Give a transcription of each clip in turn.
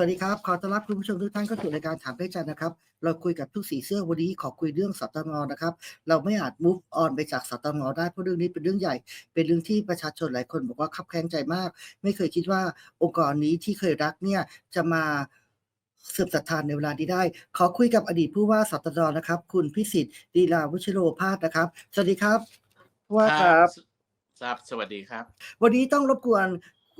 วัสดีครับ ขอต้อนรับคุณผู้ชมทุกท่านเข้าสู่รายการถามได้จันนะครับ เราคุยกับทุกสีเสื้อวันนี้ขอคุยเรื่องสตงนะครับ เราไม่อาจ move on ไปจากสตงได้เพราะเรื่องนี้เป็นเรื่องใหญ่ เป็นเรื่องที่ประชาชนหลายคนบอกว่าคับแค้นใจมาก ไม่เคยคิดว่าองค์กรนี้ที่เคยรักเนี่ยจะมาเสื่อมศรัทธานในเวลานี้ได้ ขอคุยกับอดีตผู้ว่าสตงนะครับ คุณพิสิทธิ์ดีลาวุชโรภาสนะครับ สวัสดีครับผู้ว่าครับครับสวัสดีครับ วันนี้ต้องรบกวน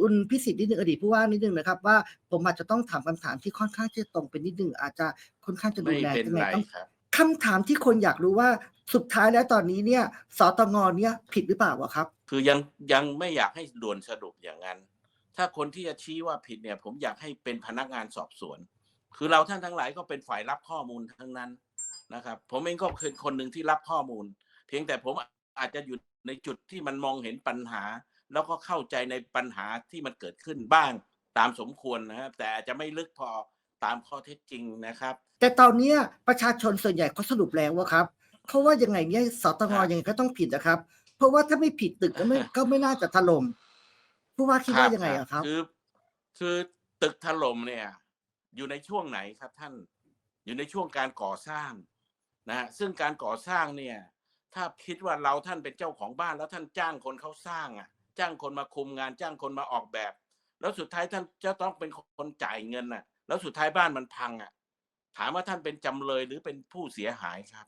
คุณพิสิทธิ์นิดนึงอดีตผู้ว่านิดนึงนะครับ ว่าผมอาจจะต้องถามคำถามที่ค่อนข้างจะตรงเป็นนิดนึงอาจจะค่อนข้างจะดูไม่แลเป็นยังไงไรต้องครับคำถามที่คนอยากรู้ว่าสุดท้ายแล้วตอนนี้เนี่ยสตงเนี่ยผิดหรือเปล่าวะครับ คือยังยังไม่อยากให้ด่วนสรุปอย่างนั้น ถ้าคนที่จะชี้ว่าผิดเนี่ย ผมอยากให้เป็นพนักงานสอบสวน คือเราท่านทั้งหลายก็เป็นฝ่ายรับข้อมูลทั้งนั้นนะครับ ผมเองก็คือคนหนึ่งที่รับข้อมูล เพียงแต่ผมอาจจะอยู่ในจุดที่มันมองเห็นปัญหา แล้วก็เข้าใจในปัญหาที่มันเกิดขึ้นบ้างตามสมควรนะครับ แต่อาจจะไม่ลึกพอตามข้อเท็จจริงนะครับ แต่ตอนเนี้ยประชาชนส่วนใหญ่เขาสรุปแล้วว่าครับเขาว่ายังไงเนี่ยสตงครับยังไงก็ต้องผิดนะครับ เพราะว่าถ้าไม่ผิดตึกก็ไม่ก็ไม่น่าจะถล่มผู้ว่าคิดว่ายังไงอะครับ คือ คือตึกถล่มเนี่ย อยู่ในช่วงไหนครับท่านอยู่ในช่วงการก่อสร้างนะฮะซึ่งการก่อสร้างเนี่ย ถ้าคิดว่าเราท่านเป็นเจ้าของบ้านแล้วท่านจ้างคนเขาสร้างอะ จ้างคนมาคุมงานจ้างคนมาออกแบบ แล้วสุดท้ายท่านจะต้องเป็นคนจ่ายเงินน่ะ แล้วสุดท้ายบ้านมันพังอะ ถามว่าท่านเป็นจำเลยหรือเป็นผู้เสียหายครับ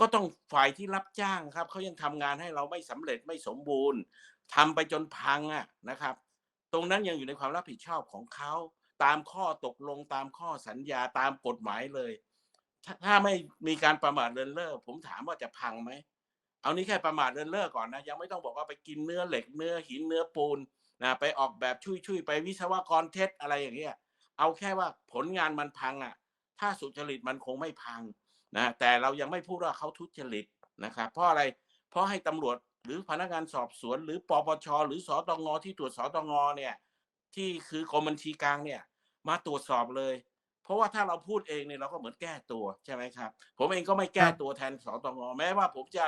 ก็ต้องฝ่ายที่รับจ้างครับเขายังทำงานให้เราไม่สำเร็จไม่สมบูรณ์ทำไปจนพังอะนะครับ ตรงนั้นยังอยู่ในความรับผิดชอบของเขาตามข้อตกลงตามข้อสัญญาตามกฎหมายเลย ถ้าถ้าไม่มีการประมาทเลินเล่อผมถามว่าจะพังไหม เอานี้แค่ประมาทเลินเล่อก่อนนะยังไม่ต้องบอกว่าไปกินเนื้อเหล็กเนื้อหินเนื้อปูนนะไปออกแบบชุยชุยๆไปวิศวกรเท็จอะไรอย่างเงี้ยเอาแค่ว่าผลงานมันพังอะ ถ้าสุจริตมันคงไม่พังนะแต่เรายังไม่พูดว่าเขาทุจริตนะครับเพราะอะไรเพราะให้ตำรวจหรือพนักงานสอบสวน หรือปปชหรือสตงที่ตรวจสตงเนี่ยที่คือกรมบัญชีกลางเนี่ย มาตรวจสอบเลย เพราะว่าถ้าเราพูดเองเนี่ยเราก็เหมือนแก้ตัวใช่ไหมครับ ผมเองก็ไม่แก้ตัวแทนสตงแม้ว่าผมจะ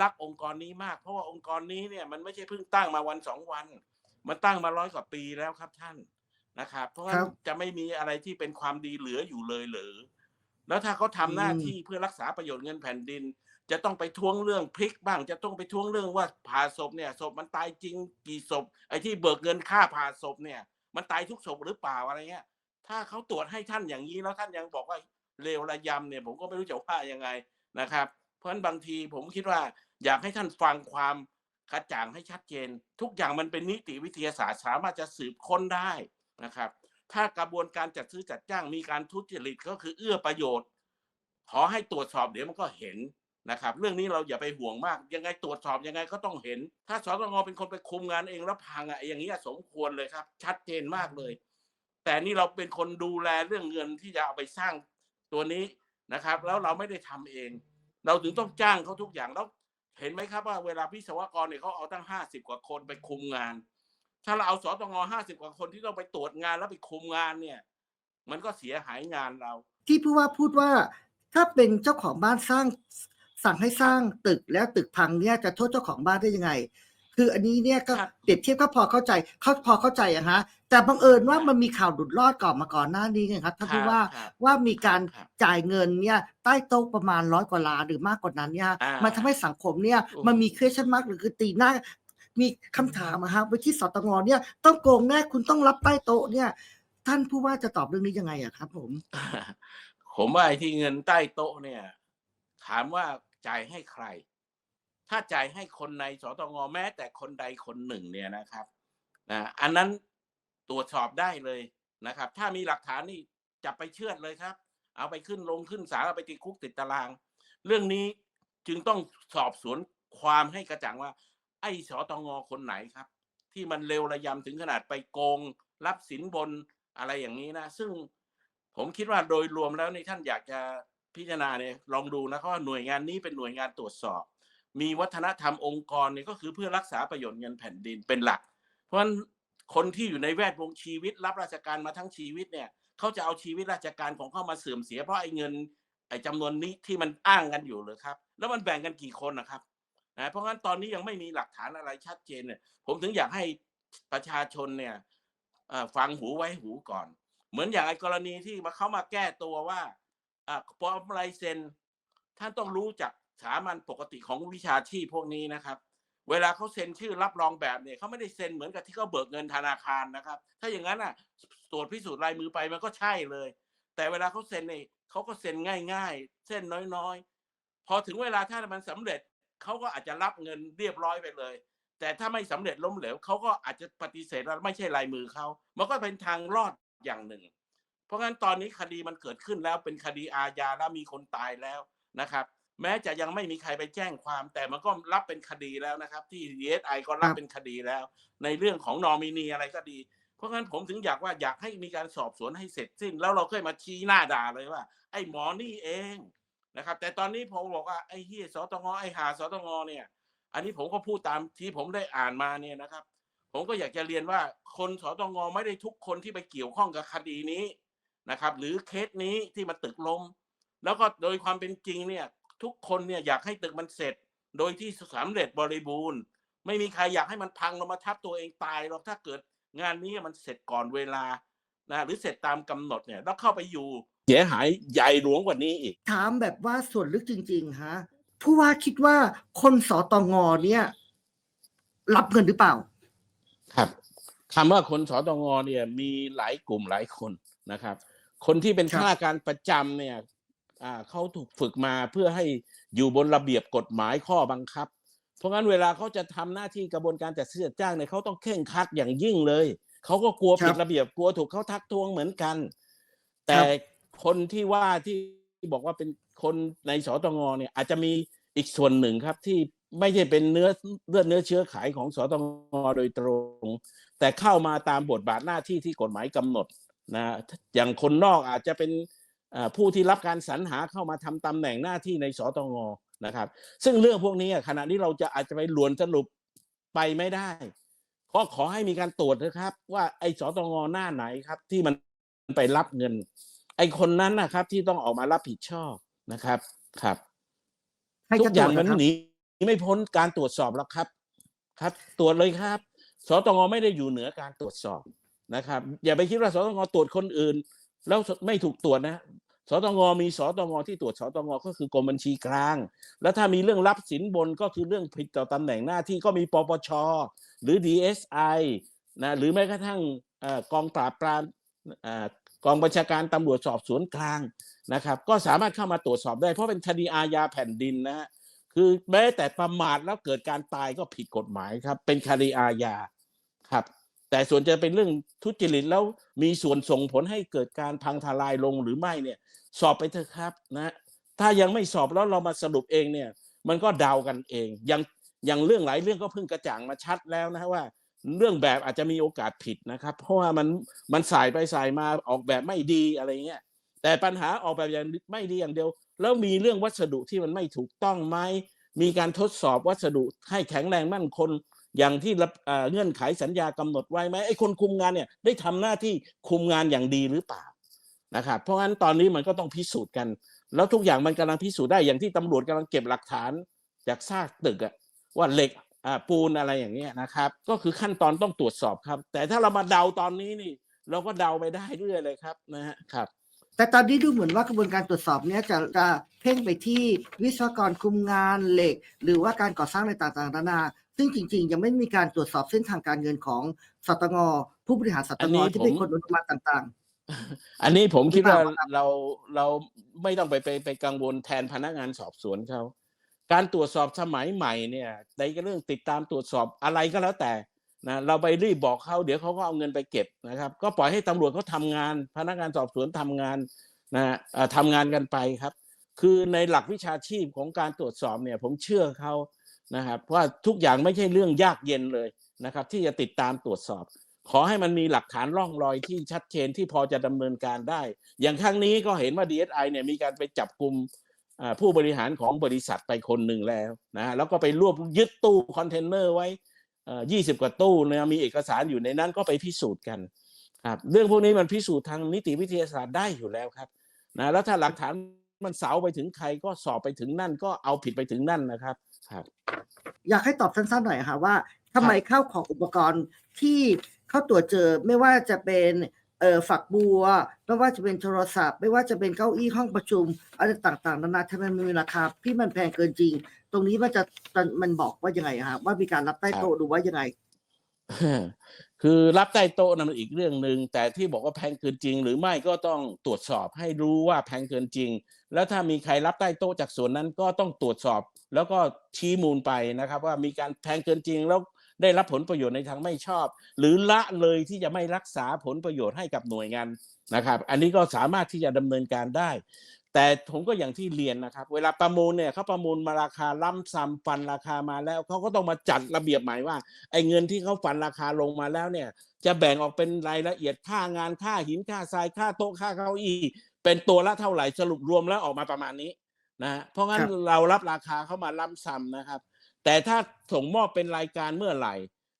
รักองค์กรนี้มาก เพราะว่าองค์กรนี้เนี่ยมันไม่ใช่เพิ่งตั้งมาวันสองวัน มันตั้งมาร้อยกว่าปีแล้วครับท่านนะครับ เพราะว่าครับจะไม่มีอะไรที่เป็นความดีเหลืออยู่เลยหรือ แล้วถ้าเขาทำหน้าอืมที่เพื่อรักษาประโยชน์เงินแผ่นดิน จะต้องไปท้วงเรื่องพลิกบ้าง จะต้องไปท้วงเรื่องว่าผ่าศพเนี่ยศพมันตายจริงกี่ศพ ไอ้ที่เบิกเงินค่าผ่าศพเนี่ย มันตายทุกศพหรือเปล่าอะไรเงี้ย ถ้าเขาตรวจให้ท่านอย่างนี้แล้วท่านยังบอกว่าเลวระยำเนี่ย ผมก็ไม่รู้จะว่ายังไงนะครับ เพราะฉะนั้นบางทีผมคิดว่าอยากให้ท่านฟังความกระจ่างให้ชัดเจน ทุกอย่างมันเป็นนิติวิทยาศาสตร์สามารถจะสืบค้นได้นะครับ ถ้ากระบวนการจัดซื้อจัดจ้างมีการทุจริตก็คือเอื้อประโยชน์ ขอให้ตรวจสอบเดี๋ยวมันก็เห็นนะครับ เรื่องนี้เราอย่าไปห่วงมาก ยังไงตรวจสอบยังไงก็ต้องเห็น ถ้าสตงเป็นคนไปคุมงานเองแล้วพังอะอย่างนี้สมควรเลยครับ ชัดเจนมากเลย แต่นี่เราเป็นคนดูแลเรื่องเงินที่จะเอาไปสร้างตัวนี้นะครับ แล้วเราไม่ได้ทำเอง เราถึงต้องจ้างเขาทุกอย่างแล้วเห็นไหมครับว่าเวลาวิศวกรเนี่ยเขาเอาตั้งห้าสิบกว่าคนไปคุมงาน ถ้าเราเอาสตงห้าสิบกว่าคนที่ต้องไปตรวจงานแล้วไปคุมงานเนี่ย มันก็เสียหายงานเรา ที่ผู้ว่าพูดว่าถ้าเป็นเจ้าของบ้านสร้างสั่งให้สร้างตึกแล้วตึกพังเนี่ยจะโทษเจ้าของบ้านได้ยังไง คืออันนี้เนี่ยก็ครับเปรียบเทียบก็พอเข้าใจเขาพอเข้าใจอะฮะ แต่บังเอิญว่ามันมีข่าวหลุดรอดก่อนมาก่อนหน้านี้ไงครับท่านผู้ว่าครับว่ามีการครับจ่ายเงินเนี่ยใต้โต๊ะประมาณร้อยกว่าล้านหรือมากกว่านั้นเนี่ยอ่ามัมันทำให้สังคมเนี่ยโอ้มันมีเคสชั่นมากหรือคือตีหน้ามีคำถามอะฮะไปที่สตงเนี่ยต้องโกงแน่คุณต้องรับใต้โต๊ะเนี่ย ท่านผู้ว่าจะตอบเรื่องนี้ยังไงอะครับ ผม ผมว่าไอ้ที่เงินใต้โต๊ะเนี่ย ถามว่าจ่ายให้ใคร ถ้าจ่ายให้คนในสตงแม้ แต่คนใดคนหนึ่งเนี่ยนะครับนะอันนั้น ตรวจสอบได้เลยนะครับ ถ้ามีหลักฐานนี่จับไปเชื่อดเลยครับ เอาไปขึ้นลงขึ้นศาลเอาไปติดคุกติดตาราง เรื่องนี้จึงต้องสอบสวนความให้กระจ่างว่า ไอ้สตงคนไหนครับ ที่มันเร็วระยำถึงขนาดไปโกง รับสินบนอะไรอย่างนี้นะ ซึ่งผมคิดว่าโดยรวมแล้วนี่ท่านอยากจะพิจารณาเนี่ยลองดูนะเพราะว่าหน่วยงานนี้เป็นหน่วยงานตรวจสอบ มีวัฒนธรรมองค์กรเนี่ยก็คือเพื่อรักษาประโยชน์เงินแผ่นดินเป็นหลัก เพราะฉะนั้น คนที่อยู่ในแวดวงชีวิตรับราชการมาทั้งชีวิตเนี่ยเขาจะเอาชีวิตราชการของเขามาเสื่อมเสียเพราะไอ้เงินไอ้จำนวนนี้ที่มันอ้างกันอยู่เลยครับ แล้วมันแบ่งกันกี่คนนะครับนะเพราะงั้นตอนนี้ยังไม่มีหลักฐานอะไรชัดเจนเนี่ยผมถึงอยากให้ประชาชนเนี่ยฟังหูไว้หูก่อน เหมือนอย่างไอ้กรณีที่มาเขามาแก้ตัวว่าอ่าปลอมลายเซ็นท่านต้องรู้จักสามัญปกติของวิชาชีพพวกนี้นะครับ เวลาเขาเซ็นชื่อรับรองแบบเนี่ยเขาไม่ได้เซ็นเหมือนกับที่เขาเบิกเงินธนาคารนะครับ ถ้าอย่างนั้นอะตรวจพิสูจน์ลายมือไปมันก็ใช่เลย แต่เวลาเขาเซ็นเนี่ยเขาก็เซ็นง่ายๆ เส้นน้อยๆ พอถึงเวลาถ้ามันสำเร็จเขาก็อาจจะรับเงินเรียบร้อยไปเลย แต่ถ้าไม่สำเร็จล้มเหลวเขาก็อาจจะปฏิเสธว่าไม่ใช่ลายมือเขามันก็เป็นทางรอดอย่างหนึ่ง เพราะงั้นตอนนี้คดีมันเกิดขึ้นแล้วเป็นคดีอาญาแล้วมีคนตายแล้วนะครับ แม้จะยังไม่มีใครไปแจ้งความ แต่มันก็รับเป็นคดีแล้วนะครับ ที่ DSI ก็รับเป็นคดีแล้ว ในเรื่องของนอมินีอะไรก็ดี เพราะงั้นผมถึงอยากว่าอยากให้มีการสอบสวนให้เสร็จสิ้น แล้วเราค่อยมาชี้หน้าด่าเลยว่า ไอ้หมอนี่เองนะครับ แต่ตอนนี้ผมบอกว่าไอ้เฮียสตงไอ้หาสตงเนี่ย อันนี้ผมก็พูดตามที่ผมได้อ่านมาเนี่ยนะครับ ผมก็อยากจะเรียนว่าคนสตงไม่ได้ทุกคนที่ไปเกี่ยวข้องกับคดีนี้นะครับ หรือเคสนี้ที่มันตึกลมแล้วก็โดยความเป็นจริงเนี่ย ทุกคนเนี่ยอยากให้ตึกมันเสร็จ โดยที่สำเร็จบริบูรณ์ ไม่มีใครอยากให้มันพังลงมาทับตัวเองตายหรอกถ้าเกิดงานนี้มันเสร็จก่อนเวลานะหรือเสร็จตามกำหนดเนี่ยแล้วเข้าไปอยู่เสียหายใหญ่หลวงกว่านี้อีก ถามแบบว่าส่วนลึกจริง ๆ ฮะ ผู้ว่าคิดว่าคนสตงเนี่ย รับเงินหรือเปล่า ครับคำว่าคนสตงเนี่ย มีหลายกลุ่มหลายคนนะครับ คนที่เป็นครับข้าราชการประจำเนี่ยอ่า เขาถูกฝึกมาเพื่อให้อยู่บนระเบียบกฎหมายข้อบังคับ เพราะงั้นเวลาเขาจะทำหน้าที่กระบวนการจัดซื้อจัดจ้างเนี่ยเขาต้องเข่งครัดอย่างยิ่งเลยเขาก็กลัวผิดระเบียบกลัวถูกเขาทักท้วงเหมือนกัน แต่คนที่ว่าที่บอกว่าเป็นคนในสตงเนี่ยอาจจะมีอีกส่วนหนึ่งครับที่ไม่ใช่เป็นเนื้อเลือดเนื้อเชื้อไขของสตงโดยตรง แต่เข้ามาตามบทบาทหน้าที่ที่กฎหมายกำหนดนะอย่างคนนอกอาจจะเป็น ผู้ที่รับการสรรหาเข้ามาทำตำแหน่งหน้าที่ในสตงนะครับ ซึ่งเรื่องพวกนี้อะขณะนี้เราจะอาจจะไปลวนสรุปไปไม่ได้ก็ขอให้มีการตรวจนะครับ ว่าไอ้สตงหน้าไหนครับ ที่มันไปรับเงิน ไอ้คนนั้นนะครับ ที่ต้องออกมารับผิดชอบนะครับครับให้ทุกระกตอรวย่าจงมันนะครับหนีไม่พ้นการตรวจสอบแล้วครับ ครับตรวจเลยครับสตงไม่ได้อยู่เหนือการตรวจสอบนะครับ อย่าไปคิดว่าสตงตรวจคนอื่น แล้วไม่ถูกตรวจนะสตงมีสตงที่ตรวจสตงก็คือกรมบัญชีกลาง แล้วถ้ามีเรื่องรับสินบนก็คือเรื่องผิดต่อตำแหน่งหน้าที่ก็มีปปชหรือ DSI นะหรือแม้กระทั่งอกองปราบปรามกองบัญชาการตำรวจสอบสวนกลางนะครับ ก็สามารถเข้ามาตรวจสอบได้ เพราะเป็นคดีอาญาแผ่นดินนะฮะคือแม้แต่ประมาทแล้วเกิดการตายก็ผิดกฎหมายครับ เป็นคดีอาญาครับ แต่ส่วนจะเป็นเรื่องทุจริตแล้วมีส่วนส่งผลให้เกิดการพังทลายลงหรือไม่เนี่ย สอบไปเถอะครับนะถ้ายังไม่สอบแล้วเรามาสรุปเองเนี่ย มันก็เดากันเองอย่างอย่างเรื่องหลายเรื่องก็เพิ่งกระจ่างมาชัดแล้วนะว่า เรื่องแบบอาจจะมีโอกาสผิดนะครับ เพราะว่ามันมันสายไปสายมาออกแบบไม่ดีอะไรเงี้ยแต่ปัญหาออกแบบอย่างไม่ดีอย่างเดียว แล้วมีเรื่องวัสดุที่มันไม่ถูกต้องไหมมีการทดสอบวัสดุให้แข็งแรงมั่นคง อย่างที่รับเงื่อนไขสัญญากำหนดไว้ไหมไอ้คนคุมงานเนี่ยได้ทำหน้าที่คุมงานอย่างดีหรือเปล่านะครับเพราะงั้นตอนนี้มันก็ต้องพิสูจน์กัน แล้วทุกอย่างมันกำลังพิสูจน์ได้อย่างที่ตำรวจกำลังเก็บหลักฐานจากซากตึกอะว่าเหล็กปูนอะไรอย่างเงี้ยนะครับ ก็คือขั้นตอนต้องตรวจสอบครับ แต่ถ้าเรามาเดาตอนนี้นี่ เราก็เดาไปได้เรื่อยเลยครับนะฮะครับ แต่ตอนนี้ดูเหมือนว่ากระบวนการตรวจสอบเนี้ยจะจะเพ่งไปที่วิศวกรคุมงานเหล็ก หรือว่าการก่อสร้างอะไรต่างๆนานา ซึ่งจริง ๆ ยังไม่มีการตรวจสอบเส้นทางการเงินของสตงผู้บริหารสอัตนงนี้ที่เป็นผมคนอนุมัติต่างอันนี้ผมคิดว่าหรือเปล่าครับเราเราไม่ต้องไปไปไปกังวลแทนพนักงานสอบสวนเขาการตรวจสอบสมัยใหม่เนี่ยในเรื่องติดตามตรวจสอบอะไรก็แล้วแต่นะเราไปรีบบอกเขาเดี๋ยวเขาก็เอาเงินไปเก็บนะครับ ก็ปล่อยให้ตำรวจเขาทำงาน พนักงานสอบสวนทำงานนะเอ่อทำงานกันไปครับ คือในหลักวิชาชีพของการตรวจสอบเนี่ย ผมเชื่อเขา นะครับว่าทุกอย่างไม่ใช่เรื่องยากเย็นเลยนะครับ ที่จะติดตามตรวจสอบ ขอให้มันมีหลักฐานร่องรอยที่ชัดเจนที่พอจะดำเนินการได้ อย่างครั้งนี้ก็เห็นว่า DSI เนี่ยมีการไปจับกลุ่มผู้บริหารของบริษัทไปคนหนึ่งแล้วนะแล้วก็ไปรวบยึดตู้คอนเทนเนอร์ไว้ยี่สิบกว่าตู้เนี่ยมีเอกสารอยู่ในนั้นก็ไปพิสูจน์กันครับเรื่องพวกนี้มันพิสูจน์ทางนิติวิทยาศาสตร์ได้อยู่แล้วครับนะแล้วถ้าหลักฐาน มันเสาไปถึงใครก็สอบไปถึงนั่นก็เอาผิดไปถึงนั่นนะครับครับๆอยากให้ตอบสั้นๆหน่อยค่ะว่าทำไมข้าวของอุปกรณ์ที่เข้าตรวจเจอไม่ว่าจะเป็นเอ่อฝักบัว ไม่ว่าจะเป็นโทรศัพท์ ไม่ว่าจะเป็นเก้าอี้ห้องประชุมอะไรต่างๆนานาทำไมมันมีราคาที่มันแพงเกินจริง ตรงนี้มันจะมันบอกว่ายังไงฮะว่ามีการรับใต้โต๊ะหรือว่ายังไง คือรับใต้โต๊ะนั้นมันอีกเรื่องหนึ่งแต่ที่บอกว่าแพงเกินจริง หรือไม่ก็ต้องตรวจสอบให้รู้ว่าแพงเกินจริง แล้วถ้ามีใครรับใต้โต๊ะจากส่วนนั้นก็ต้องตรวจสอบ แล้วก็ชี้มูลไปนะครับ ว่ามีการแพงเกินจริงแล้วได้รับผลประโยชน์ในทางไม่ชอบ หรือละเลยที่จะไม่รักษาผลประโยชน์ให้กับหน่วยงานนะครับ อันนี้ก็สามารถที่จะดำเนินการได้ แต่ผมก็อย่างที่เรียนนะครับ เวลาประมูลเนี่ยเขาประมูลมาราคาล่ำซ้ำฟันราคามาแล้วเขาก็ต้องมาจัดระเบียบใหม่ว่าไอ้เงินที่เขาฟันราคาลงมาแล้วเนี่ย จะแบ่งออกเป็นรายละเอียดค่างานค่าหินค่าทรายค่าโต๊ะค่าเก้าอี้เป็นตัวละเท่าไหร่สรุปรวมแล้วออกมาประมาณนี้นะฮะเพราะงั้นครับเรารับราคาเข้ามาล่ำซ้ำนะครับ แต่ถ้าส่งมอบเป็นรายการเมื่อไหร่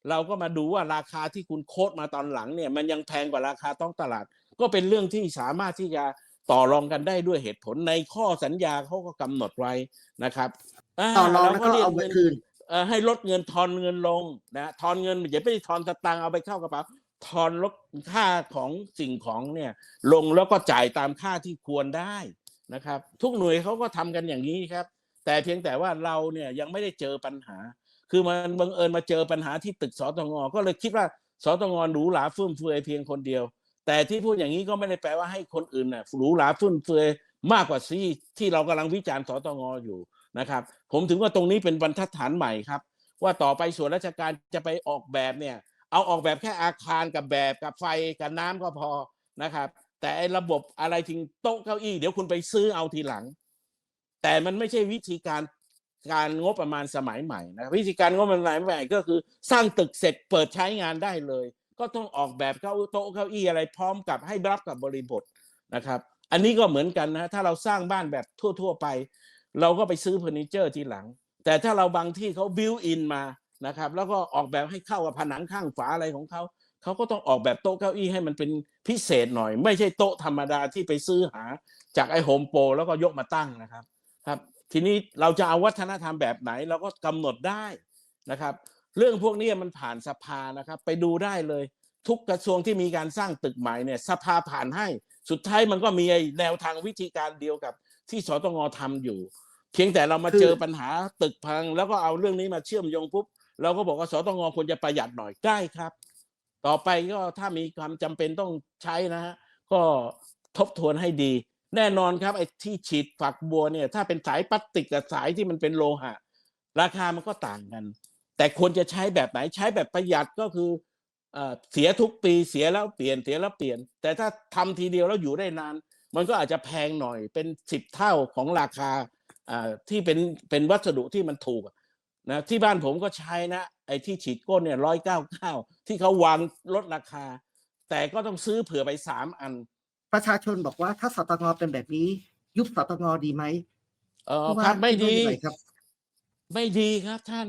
เราก็มาดูว่าราคาที่คุณโค้ดมาตอนหลังเนี่ย มันยังแพงกว่าราคาต้องตลาด ก็เป็นเรื่องที่สามารถที่จะ ต่อรองกันได้ด้วยเหตุผลในข้อสัญญาเขาก็กำหนดไว้นะครับาต่อรองเราแล้วก็รียเอาไปคืนเอ่อให้ลดเงินทอนเงินลงนะทอนเงินอย่าไปทอนสตางค์เอาไปเข้ากระเป๋าทอนลดค่าของสิ่งของเนี่ยลงแล้วก็จ่ายตามค่าที่ควรได้นะครับ ทุกหน่วยเขาก็ทำกันอย่างนี้ครับ แต่เพียงแต่ว่าเราเนี่ยยังไม่ได้เจอปัญหา คือมันบังเอิญมาเจอปัญหาที่ตึกสตงก็เลยคิดว่าสตงหรูหราฟุ่มเฟือยเพียงคนเดียว แต่ที่พูดอย่างนี้ก็ไม่ได้แปลว่าให้คนอื่นน่ะหรูหราฟุ่มเฟือยมากกว่าที่ที่เรากำลังวิจารณ์สตงอยู่นะครับ ผมถึงว่าตรงนี้เป็นบรรทัดฐานใหม่ครับ ว่าต่อไปส่วนราชการจะไปออกแบบเนี่ย เอาออกแบบแค่อาคารกับแบบกับไฟกับน้ำก็พอนะครับ แต่ระบบอะไรทิ้งโต๊ะเก้าอี้เดี๋ยวคุณไปซื้อเอาทีหลัง แต่มันไม่ใช่วิธีการการงบประมาณสมัยใหม่นะวิธีการงบประมาณสมัยใหม่ก็คือ สร้างตึกเสร็จเปิดใช้งานได้เลย ก็ต้องออกแบบเก้าโต๊ะเก้าอี้อะไรพร้อมกับให้รับกับบริบทนะครับ อันนี้ก็เหมือนกันนะถ้าเราสร้างบ้านแบบทั่ว ๆ ไป เราก็ไปซื้อเฟอร์นิเจอร์ทีหลัง แต่ถ้าเราบางที่เขาบิวอินมานะครับ แล้วก็ออกแบบให้เข้ากับผนังข้างฝาอะไรของเขาเขาก็ต้องออกแบบโต๊ะเก้าอี้ให้มันเป็นพิเศษหน่อย ไม่ใช่โต๊ะธรรมดาที่ไปซื้อหาจากไอ้โฮมโปรแล้วก็ยกมาตั้งนะครับครับ ทีนี้เราจะเอาวัฒนธรรมแบบไหนเราก็กำหนดได้นะครับ เรื่องพวกนี้มันผ่านสภานะครับ ไปดูได้เลย ทุกกระทรวงที่มีการสร้างตึกใหม่เนี่ยสภาผ่านให้ สุดท้ายมันก็มีไอ้แนวทางวิธีการเดียวกับที่สตงทำอยู่ เพียงแต่เรามาเจอปัญหาตึกพัง แล้วก็เอาเรื่องนี้มาเชื่อมโยงปุ๊บเราก็บอกว่าสตงควรจะประหยัดหน่อยได้ครับ ต่อไปก็ถ้ามีความจำเป็นต้องใช้นะฮะก็ทบทวนให้ดี แน่นอนครับไอ้ที่ฉีดฝักบัวเนี่ย ถ้าเป็นสายพลาสติกกับสายที่มันเป็นโลหะ ราคามันก็ต่างกัน แต่ควรจะใช้แบบไหนใช้แบบประหยัดก็คือเอ่อเสียทุกปีเสียแล้วเปลี่ยนเสียแล้วเปลี่ยน แต่ถ้าทำทีเดียวแล้วอยู่ได้นาน มันก็อาจจะแพงหน่อยเป็นสิบเท่าของราคาอ่าที่เป็นเป็นวัสดุที่มันถูกอะนะที่บ้านผมก็ใช้นะ ไอ้ที่ฉีดก้นเนี่ยร้อยเก้าเก้าที่เขาวางลดราคา แต่ก็ต้องซื้อเผื่อไปสามอัน ประชาชนบอกว่าถ้าสตงเป็นแบบนี้ ยุบสตงดีไหมเออผู้ว่าครับไม่คิดีว่ายังไงครับ ไม่ดีครับท่าน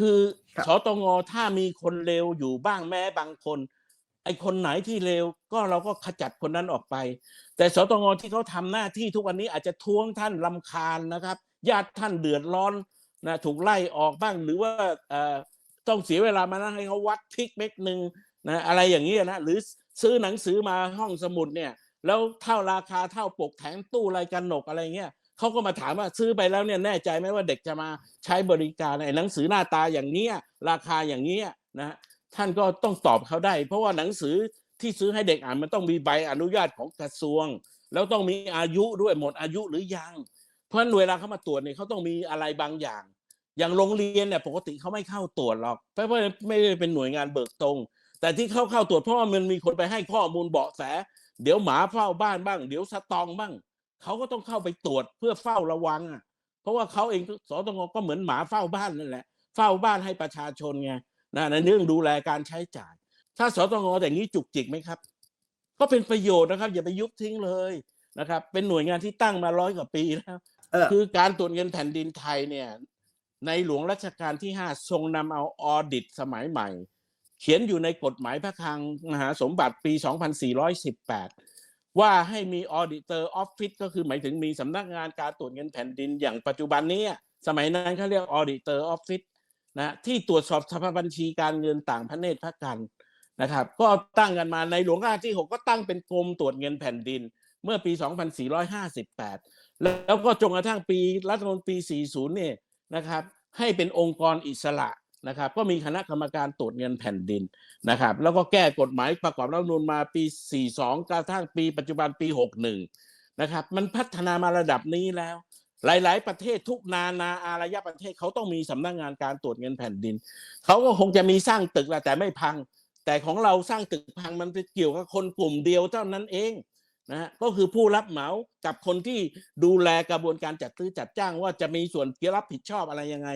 คือครับสตงถ้ามีคนเลวอยู่บ้างแม้บางคน ไอ้คนไหนที่เลวก็เราก็ขจัดคนนั้นออกไป แต่สตงที่เขาทำหน้าที่ทุกวันนี้อาจจะท้วงท่านลำคาญนะครับ ญาติท่านเดือดร้อนนะถูกไล่ออกบ้างหรือว่าเอ่อต้องเสียเวลามานั่งให้เขาวัดพริกเม็ดหนึ่งนะอะไรอย่างนี้ยนะหรือซื้อหนังสือมาห้องสมุดเนี่ย แล้วเท่าราคาเท่าปกแถมตู้รายกันหนกอะไรเงี้ย เขาก็มาถามว่าซื้อไปแล้วเนี่ยแน่ใจไหมว่าเด็กจะมาใช้บริการไอ้หนังสือหน้าตาอย่างเนี้ยราคาอย่างเนี้ยนะท่านก็ต้องตอบเขาได้ เพราะว่าหนังสือที่ซื้อให้เด็กอ่านมันต้องมีใบอนุญาตของกระทรวง แล้วต้องมีอายุด้วยหมดอายุหรือยัง เพราะฉะนั้นเวลาเขามาตรวจเนี่ยเขาต้องมีอะไรบางอย่าง อย่างโรงเรียนเนี่ยปกติเขาไม่เข้าตรวจหรอกเพราะว่าไม่ได้เป็นหน่วยงานเบิกตรง แต่ที่เข้าเข้าตรวจเพราะว่ามันมีคนไปให้ข้อมูลเบาะแส เดี๋ยวหมาเฝ้าบ้านบ้าง เดี๋ยวสตองบ้าง เขาก็ต้องเข้าไปตรวจเพื่อเฝ้าระวังอะเพราะว่าเขาเองสตงก็เหมือนหมาเฝ้าบ้านนั่นแหละ เฝ้าบ้านให้ประชาชนไงนะในเรื่องดูแลการใช้จ่าย ถ้าสตงแต่อย่างนี้จุกจิกไหมครับ ก็เป็นประโยชน์นะครับ อย่าไปยุบทิ้งเลยนะครับ เป็นหน่วยงานที่ตั้งมาร้อยกว่าปีแล้วเออคือการตรวจเงินแผ่นดินไทยเนี่ย ในหลวงรัชกาลที่ห้าทรงนำเอาออดิตสมัยใหม่ เขียนอยู่ในกฎหมายพระคลังมหาสมบัติปี 2418 ว่าให้มีออดิเตอร์ออฟฟิศก็คือหมายถึงมีสำนักงานการตรวจเงินแผ่นดินอย่างปัจจุบันนี้สมัยนั้นเขาเรียกออดิเตอร์ออฟฟิศนะที่ตรวจสอบสภาพบัญชีการเงินต่างประเทศพระกันนะครับ ก็ตั้งกันมาในหลวงราชที่ 6 ก็ตั้งเป็นกรมตรวจเงินแผ่นดิน เมื่อปี 2458 แล้วก็จนกระทั่งปีรัฐธรรมนูญปี 40 เนี่ยนะครับ ให้เป็นองค์กรอิสระ นะครับ ก็มีคณะกรรมการตรวจเงินแผ่นดินนะครับ แล้วก็แก้กฎหมายประกอบรัฐธรรมนูญมาปี 42 กระทั่งปีปัจจุบันปี 61 นะครับ มันพัฒนามาระดับนี้แล้ว หลาย ๆ ประเทศทุกนานาอารยประเทศเขาต้องมีสำนักงานการตรวจเงินแผ่นดิน เขาก็คงจะมีสร้างตึกแหละแต่ไม่พัง แต่ของเราสร้างตึกพังมันไปเกี่ยวกับคนกลุ่มเดียวเท่านั้นเอง นะฮะก็คือผู้รับเหมากับคนที่ดูแลกระบวนการจัดซื้อจัดจ้างว่าจะมีส่วนเกี่ยวรับผิดชอบอะไรยังไง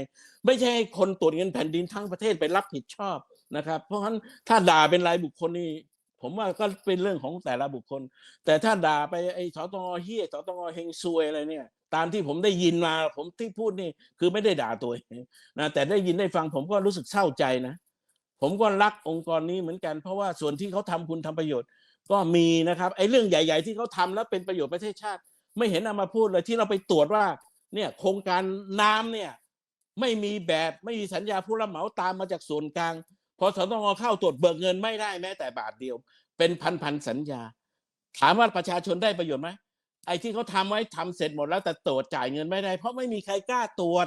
ไม่ใช่ให้คนตรวจเงินแผ่นดินทั้งประเทศไปรับผิดชอบนะครับ เพราะฉะนั้นถ้าด่าเป็นรายบุคคลนี่ผมว่าก็เป็นเรื่องของแต่ละบุคคล แต่ถ้าด่าไปไอ้สตงเฮียสตงเฮงซวยอะไรเนี่ยตามที่ผมได้ยินมาผมที่พูดนี่คือไม่ได้ด่าตัวเองนะแต่ได้ยินได้ฟังผมก็รู้สึกเศร้าใจนะ ผมก็รักองค์กรนี้เหมือนกันเพราะว่าส่วนที่เขาทำคุณทำประโยชน์ ก็มีนะครับไอ้เรื่องใหญ่ ๆ ที่เขาทำแล้วเป็นประโยชน์ประเทศชาติ ไม่เห็นเอามาพูดเลยที่เราไปตรวจว่า เนี่ยโครงการน้ำเนี่ย ไม่มีแบบไม่มีสัญญาผู้รับเหมาตามมาจากส่วนกลางพอสตงเข้าตรวจเบิกเงินไม่ได้แม้แต่บาทเดียว เป็นพันๆสัญญา ถามว่าประชาชนได้ประโยชน์ไหมไอ้ที่เขาทำไว้ทำเสร็จหมดแล้วแต่ตรวจจ่ายเงินไม่ได้ เพราะไม่มีใครกล้าตรวจ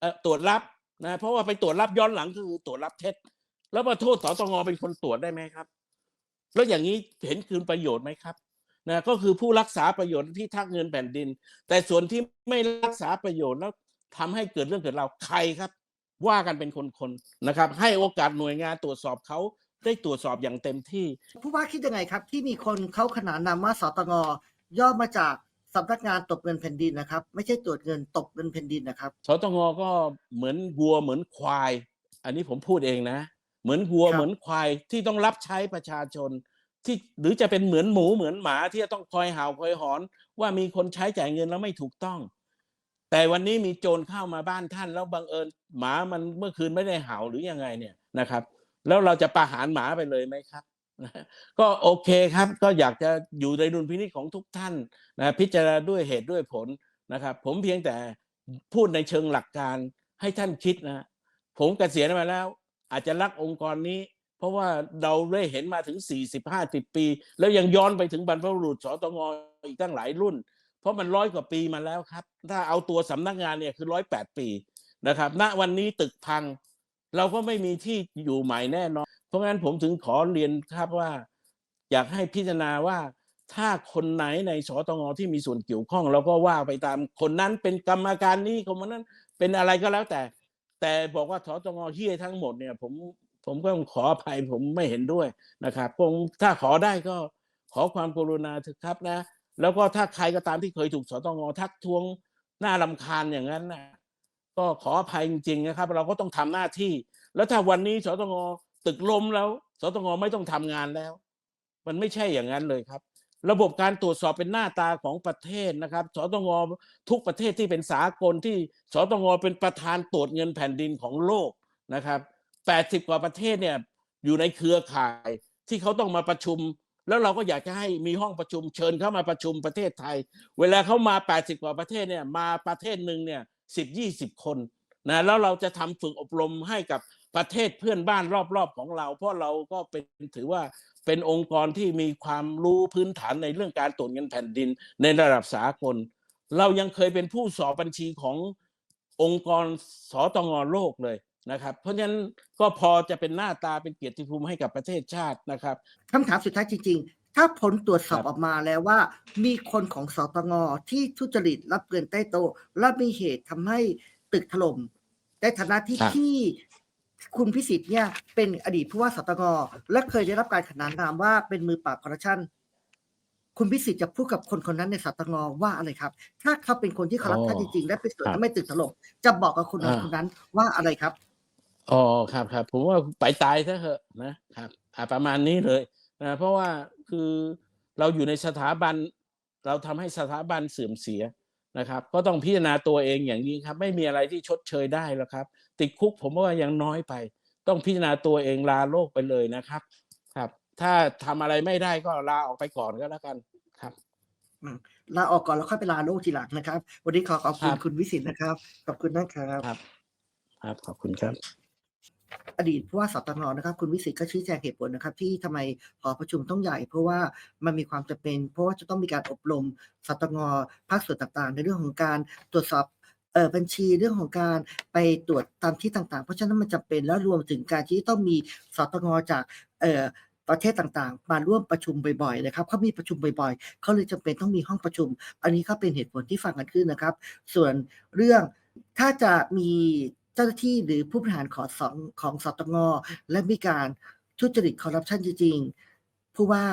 เอ่อตรวจรับนะเพราะว่าไปตรวจรับย้อนหลังคือตรวจรับเท็จ แล้วมาโทษสตงเป็นคนตรวจได้ไหมครับ แล้วอย่างนี้เห็นคืนประโยชน์ไหมครับนะก็คือผู้รักษาประโยชน์ที่ทักเงินแผ่นดิน แต่ส่วนที่ไม่รักษาประโยชน์แล้วทำให้เกิดเรื่องเกิดราวใครครับ ว่ากันเป็นคนๆนะครับ ให้โอกาสหน่วยงานตรวจสอบเขาได้ตรวจสอบอย่างเต็มที่ ผู้ว่าคิดยังไงครับ ที่มีคนเขาขนานนามว่าสตงย่อมาจากสำนักงานตบเงินแผ่นดินนะครับ ไม่ใช่ตรวจเงินตบเงินแผ่นดินนะครับสตงก็เหมือนวัวเหมือนควาย อันนี้ผมพูดเองนะ เหมือนวัวครับเหมือนควายที่ต้องรับใช้ประชาชน ที่หรือจะเป็นเหมือนหมูเหมือนหมาที่จะต้องคอยเห่าคอยหอน ว่ามีคนใช้จ่ายเงินแล้วไม่ถูกต้อง แต่วันนี้มีโจรเข้ามาบ้านท่าน แล้วบังเอิญหมามันเมื่อคืนไม่ได้เห่าหรือยังไงเนี่ยนะครับ แล้วเราจะประหารหมาไปเลยไหมครับก็โอเคครับก็อยากจะอยู่ในดุลพินิจของทุกท่านนะพิจารณาด้วยเหตุด้วยผลนะครับ ผมเพียงแต่พูดในเชิงหลักการให้ท่านคิดนะ ผมเกษียณมาแล้ว อาจจะรักองค์กรนี้ เพราะว่าเราได้เห็นมาถึง 40-50 ปี แล้วยังย้อนไปถึงบรรพบุรุษสตงอีกตั้งหลายรุ่น เพราะมันร้อยกว่าปีมาแล้วครับ ถ้าเอาตัวสำนักงานเนี่ยคือร้อยแปดปีนะครับ ณวันนี้ตึกพัง เราก็ไม่มีที่อยู่ใหม่แน่นอน เพราะงั้นผมถึงขอเรียนครับว่า อยากให้พิจารณาว่าถ้าคนไหนในสตงที่มีส่วนเกี่ยวข้องเราก็ว่าไปตามคนนั้นเป็นกรรมการนี้คนนั้นเป็นอะไรก็แล้วแต่ แต่บอกว่าสตงเฮี้ยทั้งหมดเนี่ยผมผมก็ขออภัยผมไม่เห็นด้วยนะครับคงถ้าขอได้ก็ขอความกรุณาเถอะครับนะ แล้วก็ถ้าใครก็ตามที่เคยถูกสตงทักท้วงหน้าลำคาญอย่างนั้นนะก็ขออภัยจริงๆนะครับ เราก็ต้องทำหน้าที่ แล้วถ้าวันนี้สตงตึกล้มแล้วสตงไม่ต้องทำงานแล้ว มันไม่ใช่อย่างนั้นเลยครับ ระบบการตรวจสอบเป็นหน้าตาของประเทศนะครับสตงทุกประเทศที่เป็นสากลที่สตงเป็นประธานตรวจเงินแผ่นดินของโลกนะครับ80 กว่าประเทศเนี่ยอยู่ในเครือข่ายที่เขาต้องมาประชุม แล้วเราก็อยากจะให้มีห้องประชุมเชิญเข้ามาประชุมประเทศไทย เวลาเขามา 80 กว่าประเทศเนี่ยมาประเทศหนึ่งเนี่ย10 20คนนะแล้วเราจะทำฝึกอบรมให้กับประเทศเพื่อนบ้านรอบๆของเรา เพราะเราก็เป็นถือว่า เป็นองค์กรที่มีความรู้พื้นฐานในเรื่องการตรวจเงินแผ่นดินในระดับสากล เรายังเคยเป็นผู้สอบบัญชีขององค์กรสตงโลกเลยนะครับ เพราะฉะนั้นก็พอจะเป็นหน้าตาเป็นเกียรติภูมิให้กับประเทศชาตินะครับคำถามสุดท้ายจริง ๆ ถ้าผลตรวจสอบครับออกมาแล้วว่า มีคนของสตงที่ทุจริตรับเงินใต้โต๊ะและมีเหตุทำให้ตึกถล่มในฐานะที่ครับที่ คุณพิสิทธิ์เนี่ยเป็นอดีตผู้ว่าสตงและเคยได้รับการขนานนามว่าเป็นมือปราบคอร์รัปชันคุณพิสิทธิ์จะพูดกับคนคนนั้นในสตงว่าอะไรครับ ถ้าเขาเป็นคนที่คอร์รัปชันจริงๆและเป็นส่วนทำให้ตึกถล่มจะบอกกับคนนั้นคนนั้นว่าอะไรครับอ๋อครับครับผมว่าไปตายซะเถอะนะครับอ่าประมาณนี้เลยนะเพราะว่าคือเราอยู่ในสถาบัน เราทำให้สถาบันเสื่อมเสีย นะครับ ก็ต้องพิจารณาตัวเองอย่างนี้ครับ ไม่มีอะไรที่ชดเชยได้แล้วครับ ติดคุกผมว่ายังน้อยไป ต้องพิจารณาตัวเองลาโลกไปเลยนะครับครับ ถ้าทำอะไรไม่ได้ก็ลาออกไปก่อนก็แล้วกันครับลาออกก่อนแล้วค่อยไปลาโลกทีหลังนะครับ วันนี้ขอขอบคุณครับคุณวิสิทธิ์นะครับ ขอบคุณนะครับ ครับครับขอบคุณครับ อดีตผู้ว่าสตงนะครับ คุณวิสิทธิ์ก็ชี้แจงเหตุผลนะครับ ที่ทำไมหอประชุมต้องใหญ่ เพราะว่ามันมีความจำเป็น เพราะว่าจะต้องมีการอบรมสตงภาคส่วนต่างๆ ในเรื่องของการตรวจสอบเออบัญชีเรื่องของการไปตรวจตามที่ต่างๆ เพราะฉะนั้นมันจำเป็นแล้วรวมถึงการที่ต้องมีสตงจากเออประเทศต่างๆ มาร่วมประชุมบ่อยๆนะครับเขามีประชุมบ่อยๆ เขาเลยจำเป็นต้องมีห้องประชุม อันนี้ก็เป็นเหตุผลที่ฟังกันขึ้นนะครับ ส่วนเรื่องถ้าจะมี เจ้าหน้าที่หรือผู้บริหารของสองของสตงและมีการทุจริตคอร์รัปชันจริงๆผู้ว่า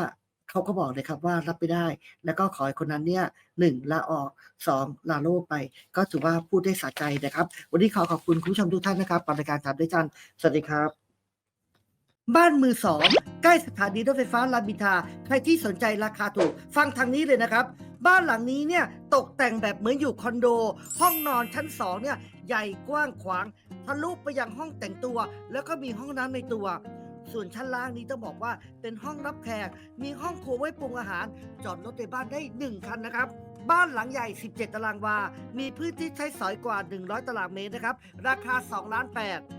เขาก็บอกเลยครับว่ารับไม่ได้ แล้วก็ขอให้คนนั้นเนี่ยหนึ่งลาออกสองลาโลกไป ก็ถือว่าพูดได้สะใจนะครับ วันนี้ขอขอบคุณคุณผู้ชมทุกท่านนะครับกับรายการถามด้จันสวัสดีครับบ้านมือสองใกล้สถานีรถไฟฟ้ารามอินทราใครที่สนใจราคาถูก ฟังทางนี้เลยนะครับ บ้านหลังนี้เนี่ยตกแต่งแบบเหมือนอยู่คอนโด ห้องนอนชั้นสองเนี่ย ใหญ่กว้างขวางทะลุไปยังห้องแต่งตัว แล้วก็มีห้องน้ำในตัว ส่วนชั้นล่างนี้ต้องบอกว่าเป็นห้องรับแขกมีห้องครัวไว้ปรุงอาหาร จอดรถในบ้านได้ 1 คันนะครับบ้านหลังใหญ่ 17 ตารางวา มีพื้นที่ใช้สอยกว่า 100 ตารางเมตรนะครับ ราคา 2 ล้าน8